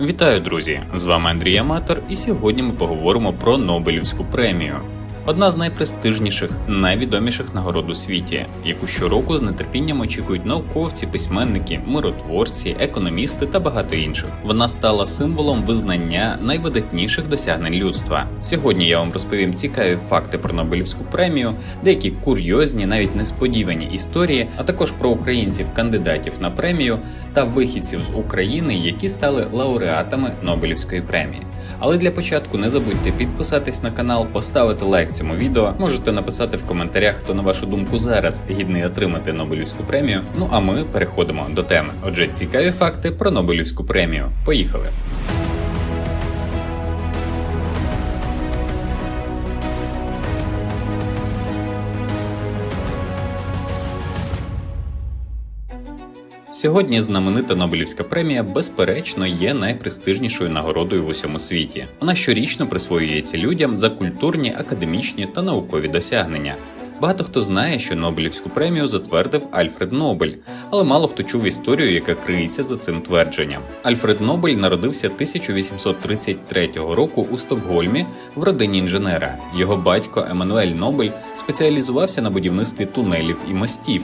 Вітаю, друзі! З вами Андрій Аматор, і сьогодні ми поговоримо про Нобелівську премію. Одна з найпрестижніших, найвідоміших нагород у світі, яку щороку з нетерпінням очікують науковці, письменники, миротворці, економісти та багато інших. Вона стала символом визнання найвидатніших досягнень людства. Сьогодні я вам розповім цікаві факти про Нобелівську премію, деякі курйозні, навіть несподівані історії, а також про українців-кандидатів на премію та вихідців з України, які стали лауреатами Нобелівської премії. Але для початку не забудьте підписатись на канал, поставити лайк цьому відео. Можете написати в коментарях, хто на вашу думку зараз гідний отримати Нобелівську премію. Ну а ми переходимо до теми. Отже, цікаві факти про Нобелівську премію. Поїхали. Сьогодні знаменита Нобелівська премія, безперечно, є найпрестижнішою нагородою в усьому світі. Вона щорічно присвоюється людям за культурні, академічні та наукові досягнення. Багато хто знає, що Нобелівську премію затвердив Альфред Нобель, але мало хто чув історію, яка криється за цим твердженням. Альфред Нобель народився 1833 року у Стокгольмі в родині інженера. Його батько Еммануель Нобель спеціалізувався на будівництві тунелів і мостів.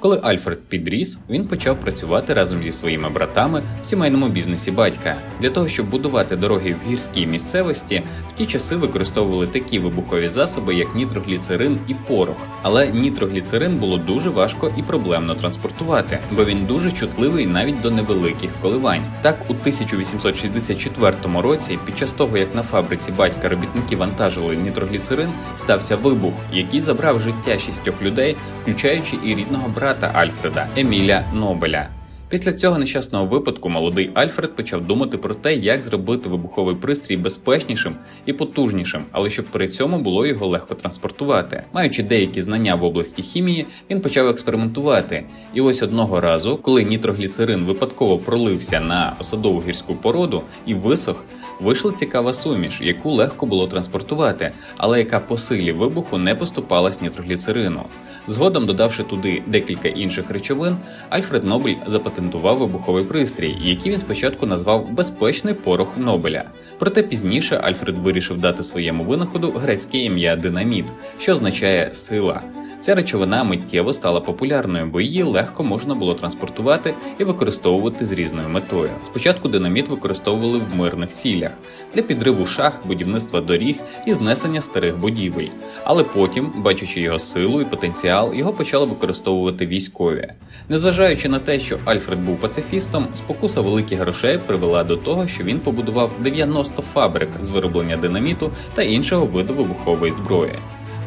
Коли Альфред підріс, він почав працювати разом зі своїми братами в сімейному бізнесі батька. Для того, щоб будувати дороги в гірській місцевості, в ті часи використовували такі вибухові засоби, як нітрогліцерин і порох. Але нітрогліцерин було дуже важко і проблемно транспортувати, бо він дуже чутливий навіть до невеликих коливань. Так, у 1864 році, під час того, як на фабриці батька робітники вантажили нітрогліцерин, стався вибух, який забрав життя шістьох людей, включаючи і рідного брата Альфреда Еміля Нобеля. Після цього нещасного випадку молодий Альфред почав думати про те, як зробити вибуховий пристрій безпечнішим і потужнішим, але щоб при цьому було його легко транспортувати. Маючи деякі знання в області хімії, він почав експериментувати. І ось одного разу, коли нітрогліцерин випадково пролився на осадову гірську породу і висох, вийшла цікава суміш, яку легко було транспортувати, але яка по силі вибуху не поступалась нітрогліцерину. Згодом, додавши туди декілька інших речовин, Альфред Нобель запатентував вибуховий пристрій, який він спочатку назвав безпечний порох Нобеля. Проте пізніше Альфред вирішив дати своєму винаходу грецьке ім'я динаміт, що означає сила. Ця речовина миттєво стала популярною, бо її легко можна було транспортувати і використовувати з різною метою. Спочатку динаміт використовували в мирних цілях для підриву шахт, будівництва доріг і знесення старих будівель. Але потім, бачачи його силу і потенціал, його почали використовувати військові. Незважаючи на те, що Альфред був пацифістом, спокуса великих грошей привела до того, що він побудував 90 фабрик з вироблення динаміту та іншого виду вибухової зброї.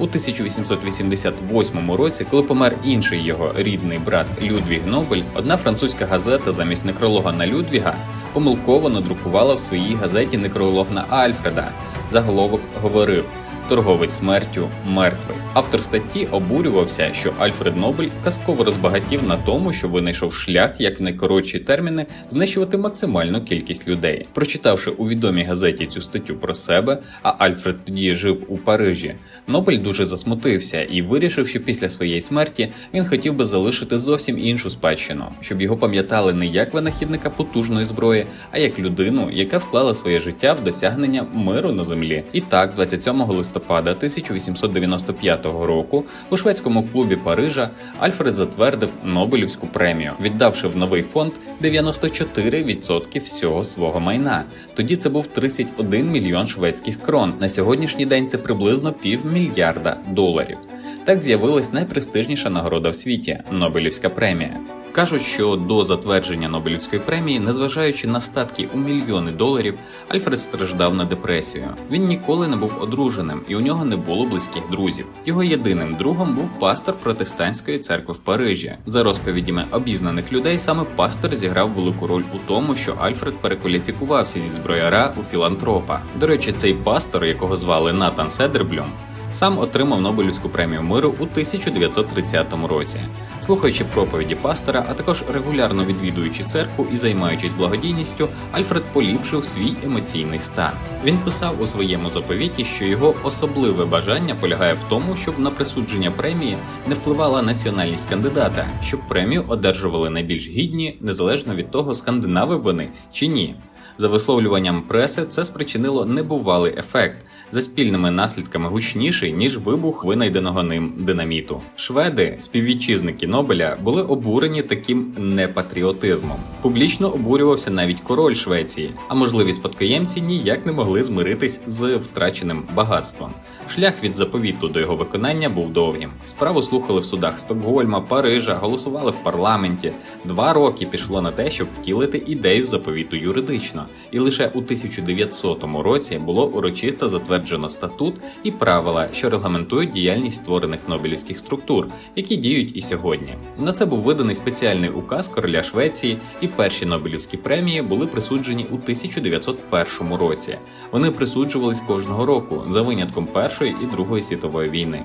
У 1888 році, коли помер інший його рідний брат Людвіг Нобель, одна французька газета замість некролога на Людвіга помилково надрукувала в своїй газеті некролог на Альфреда. Заголовок говорив. Торговець смертю мертвий. Автор статті обурювався, що Альфред Нобель казково розбагатів на тому, що винайшов шлях, як в найкоротші терміни знищувати максимальну кількість людей. Прочитавши у відомій газеті цю статтю про себе, а Альфред тоді жив у Парижі. Нобель дуже засмутився і вирішив, що після своєї смерті він хотів би залишити зовсім іншу спадщину, щоб його пам'ятали не як винахідника потужної зброї, а як людину, яка вклала своє життя в досягнення миру на землі. І так, 27 листопада листопада 1895 року у шведському клубі Парижа Альфред затвердив Нобелівську премію, віддавши в новий фонд 94% всього свого майна. Тоді це був 31 мільйон шведських крон. На сьогоднішній день це приблизно півмільярда доларів. Так з'явилась найпрестижніша нагорода в світі Нобелівська премія. Кажуть, що до затвердження Нобелівської премії, незважаючи на статки у мільйони доларів, Альфред страждав на депресію. Він ніколи не був одруженим і у нього не було близьких друзів. Його єдиним другом був пастор протестантської церкви в Парижі. За розповідями обізнаних людей, саме пастор зіграв велику роль у тому, що Альфред перекваліфікувався зі зброяра у філантропа. До речі, цей пастор, якого звали Натан Седерблюм, сам отримав Нобелівську премію миру у 1930 році. Слухаючи проповіді пастора, а також регулярно відвідуючи церкву і займаючись благодійністю, Альфред поліпшив свій емоційний стан. Він писав у своєму заповіті, що його особливе бажання полягає в тому, щоб на присудження премії не впливала національність кандидата, щоб премію одержували найбільш гідні, незалежно від того, скандинави вони чи ні. За висловлюванням преси, це спричинило небувалий ефект за спільними наслідками гучніший ніж вибух винайденого ним динаміту. Шведи, співвітчизники Нобеля, були обурені таким непатріотизмом. Публічно обурювався навіть король Швеції, а можливі спадкоємці ніяк не могли змиритись з втраченим багатством. Шлях від заповіту до його виконання був довгим. Справу слухали в судах Стокгольма, Парижа, голосували в парламенті. Два роки пішло на те, щоб втілити ідею заповіту юридично, і лише у 1900 році було урочисто затверджено статут і правила, що регламентують діяльність створених нобелівських структур, які діють і сьогодні. На це був виданий спеціальний указ короля Швеції, і перші Нобелівські премії були присуджені у 1901 році. Вони присуджувались кожного року за винятком Першої і Другої світової війни.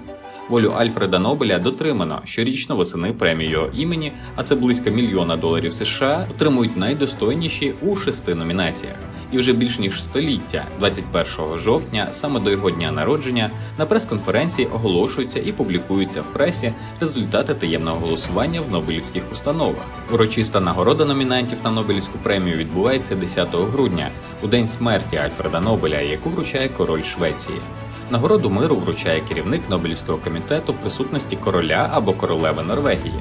Волю Альфреда Нобеля дотримано щорічно восени премію його імені, а це близько мільйона доларів США, отримують найдостойніші у шести номінаціях. І вже більш ніж століття, 21 жовтня, саме до його дня народження, на прес-конференції оголошуються і публікуються в пресі результати таємного голосування в Нобелівських установах. Урочиста нагорода номінантів на Нобелівську премію відбувається 10 грудня, у день смерті Альфреда Нобеля, яку вручає король Швеції. Нагороду миру вручає керівник Нобелівського комітету в присутності короля або королеви Норвегії.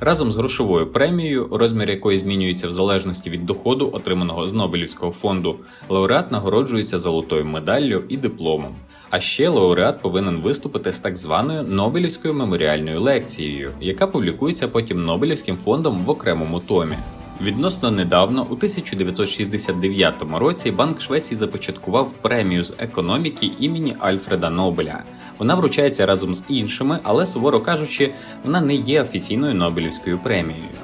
Разом з грошовою премією, розмір якої змінюється в залежності від доходу, отриманого з Нобелівського фонду, лауреат нагороджується золотою медаллю і дипломом. А ще лауреат повинен виступити з так званою Нобелівською меморіальною лекцією, яка публікується потім Нобелівським фондом в окремому томі. Відносно недавно, у 1969 році Банк Швеції започаткував премію з економіки імені Альфреда Нобеля. Вона вручається разом з іншими, але суворо кажучи, вона не є офіційною Нобелівською премією.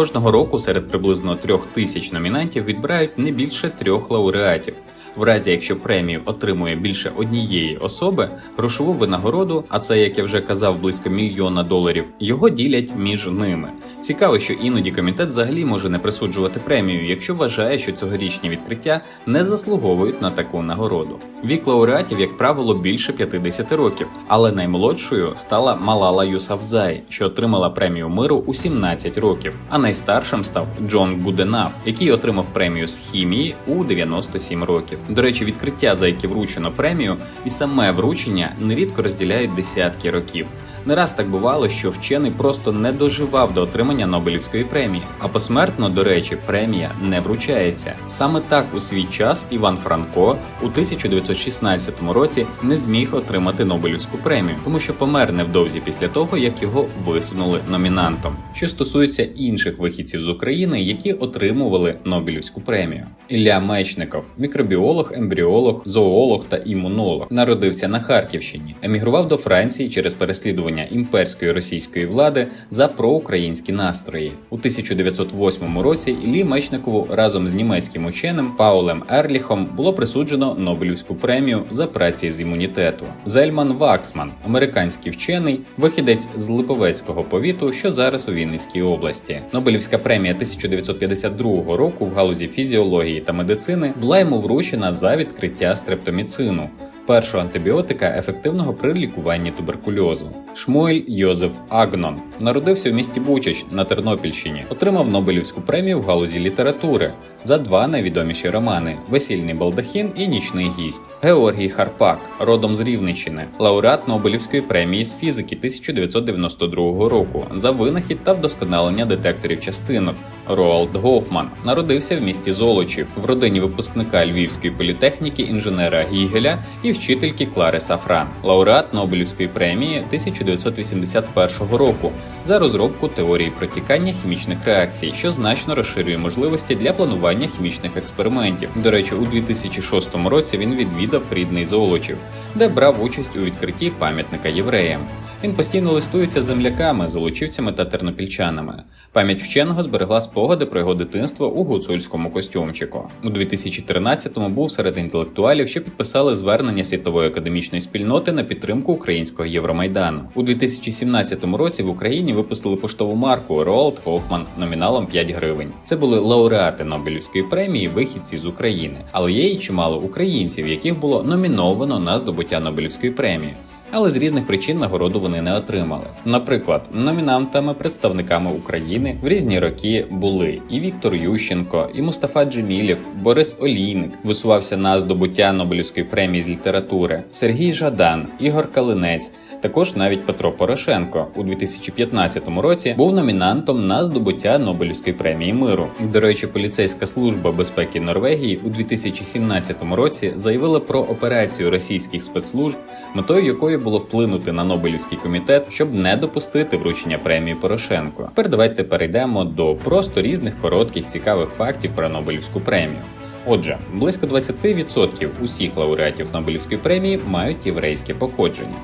Кожного року серед приблизно трьох тисяч номінантів відбирають не більше трьох лауреатів. В разі якщо премію отримує більше однієї особи, грошову винагороду, а це, як я вже казав, близько мільйона доларів, його ділять між ними. Цікаво, що іноді комітет взагалі може не присуджувати премію, якщо вважає, що цьогорічні відкриття не заслуговують на таку нагороду. Вік лауреатів, як правило, більше 50 років, але наймолодшою стала Малала Юсафзай, що отримала премію миру у 17 років. А найстаршим став Джон Гуденаф, який отримав премію з хімії у 97 років. До речі, відкриття, за яке вручено премію, і саме вручення нерідко розділяють десятки років. Не раз так бувало, що вчений просто не доживав до отримання Нобелівської премії, а посмертно, до речі, премія не вручається. Саме так у свій час Іван Франко у 1916 році не зміг отримати Нобелівську премію, тому що помер невдовзі після того, як його висунули номінантом. Що стосується інших вихідців з України, які отримували Нобелівську премію. Ілля Мечников, мікробіолог, ембріолог, зоолог та імунолог, народився на Харківщині, емігрував до Франції через переслідування імперської російської влади за проукраїнські настрої. У 1908 році Іллі Мечникову разом з німецьким ученим Паулем Ерліхом було присуджено Нобелівську премію за праці з імунітету. Зельман Ваксман, американський вчений, вихідець з Липовецького повіту, що зараз у Вінницькій області. Нобелівська премія 1952 року в галузі фізіології та медицини була йому вручена за відкриття стрептоміцину, першого антибіотика ефективного при лікуванні туберкульозу. Шмуель Йозеф Агнон народився в місті Бучач на Тернопільщині, отримав Нобелівську премію в галузі літератури за два найвідоміші романи: Весільний балдахін і Нічний гість. Георгій Харпак, родом з Рівненщини, лауреат Нобелівської премії з фізики 1992 року за винахід та вдосконалення детекторів частинок. Роалд Гофман народився в місті Золочів в родині випускника Львівської політехніки інженера Гігеля і вчительки Клари Сафран, лауреат Нобелівської премії 1981 року за розробку теорії протікання хімічних реакцій, що значно розширює можливості для планування хімічних експериментів. До речі, у 2006 році він відвідав рідний Золочів, де брав участь у відкритті пам'ятника євреям. Він постійно листується з земляками, золочівцями та тернопільчанами. Пам'ять вченого зберегла спогади про його дитинство у гуцульському костюмчику. У 2013-му був серед інтелектуалів, що підписали звернення світової академічної спільноти на підтримку українського Євромайдану. У 2017 році в Україні випустили поштову марку Роалд Хофман номіналом 5 гривень. Це були лауреати Нобелівської премії, вихідці з України, але є і чимало українців, яких було номіновано на здобуття Нобелівської премії. Але з різних причин нагороду вони не отримали. Наприклад, номінантами представниками України в різні роки були і Віктор Ющенко, і Мустафа Джемілєв, Борис Олійник висувався на здобуття Нобелівської премії з літератури, Сергій Жадан, Ігор Калинець. Також навіть Петро Порошенко у 2015 році був номінантом на здобуття Нобелівської премії миру. До речі, поліцейська служба безпеки Норвегії у 2017 році заявила про операцію російських спецслужб, метою якої було вплинути на Нобелівський комітет, щоб не допустити вручення премії Порошенко. Тепер давайте перейдемо до просто різних коротких цікавих фактів про Нобелівську премію. Отже, близько 20% усіх лауреатів Нобелівської премії мають єврейське походження.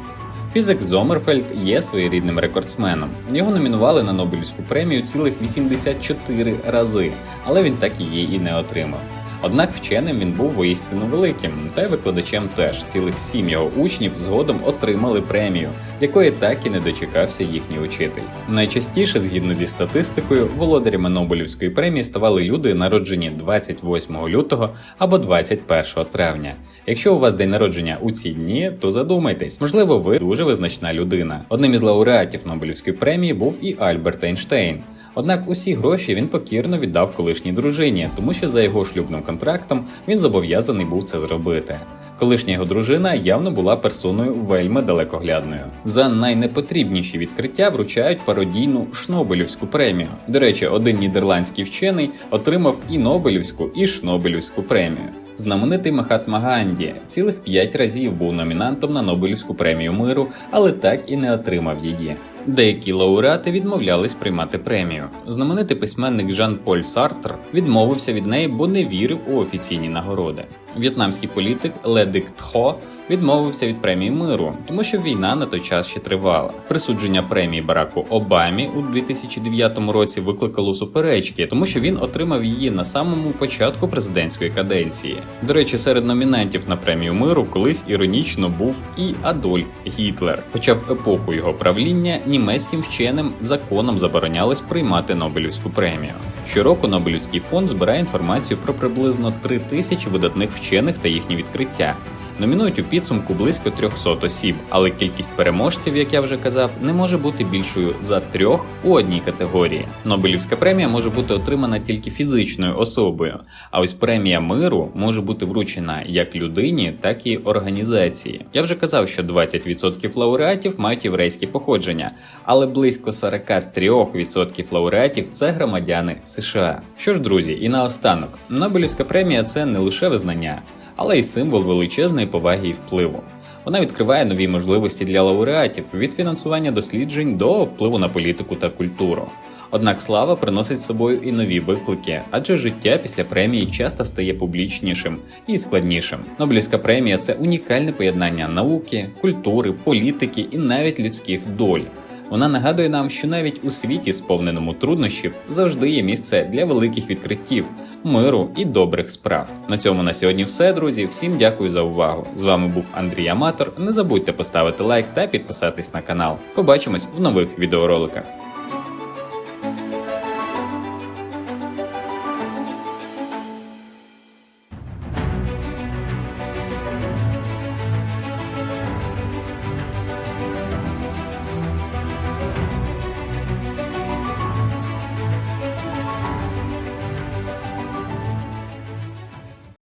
Фізик Зомерфельд є своєрідним рекордсменом. Його номінували на Нобелівську премію цілих 84 рази, але він так її і не отримав. Однак вченим він був воістину великим, та й викладачем теж цілих сім його учнів згодом отримали премію, якої так і не дочекався їхній учитель. Найчастіше, згідно зі статистикою, володарями Нобелівської премії ставали люди, народжені 28 лютого або 21 травня. Якщо у вас день народження у ці дні, то задумайтесь, можливо, ви дуже визначна людина. Одним із лауреатів Нобелівської премії був і Альберт Ейнштейн. Однак усі гроші він покірно віддав колишній дружині, тому що за його шлюбним контрактом він зобов'язаний був це зробити. Колишня його дружина явно була персоною вельми далекоглядною. За найнепотрібніші відкриття вручають пародійну Шнобелівську премію. До речі, один нідерландський вчений отримав і Нобелівську, і Шнобелівську премію. Знаменитий Махатма Ганді цілих п'ять разів був номінантом на Нобелівську премію миру, але так і не отримав її. Деякі лауреати відмовлялись приймати премію. Знаменитий письменник Жан-Поль Сартр відмовився від неї, бо не вірив у офіційні нагороди. В'єтнамський політик Ледик Тхо відмовився від премії миру, тому що війна на той час ще тривала. Присудження премії Бараку Обамі у 2009 році викликало суперечки, тому що він отримав її на самому початку президентської каденції. До речі, серед номінантів на премію миру колись іронічно був і Адольф Гітлер. Хоча в епоху його правління німецьким вченим законом заборонялось приймати Нобелівську премію. Щороку Нобелівський фонд збирає інформацію про приблизно 3 тисячі видатних вчених та їхні відкриття. Номінують у підсумку близько 300 осіб, але кількість переможців, як я вже казав, не може бути більшою за трьох у одній категорії. Нобелівська премія може бути отримана тільки фізичною особою, а ось премія миру може бути вручена як людині, так і організації. Я вже казав, що 20% лауреатів мають єврейське походження, але близько 43% лауреатів це громадяни США. Що ж, друзі, і наостанок, Нобелівська премія це не лише визнання але й символ величезної поваги і впливу. Вона відкриває нові можливості для лауреатів від фінансування досліджень до впливу на політику та культуру. Однак слава приносить з собою і нові виклики, адже життя після премії часто стає публічнішим і складнішим. Нобелівська премія це унікальне поєднання науки, культури, політики і навіть людських доль. Вона нагадує нам, що навіть у світі, сповненому труднощів, завжди є місце для великих відкриттів, миру і добрих справ. На цьому на сьогодні все, друзі. Всім дякую за увагу. З вами був Андрій Аматор. Не забудьте поставити лайк та підписатись на канал. Побачимось в нових відеороликах.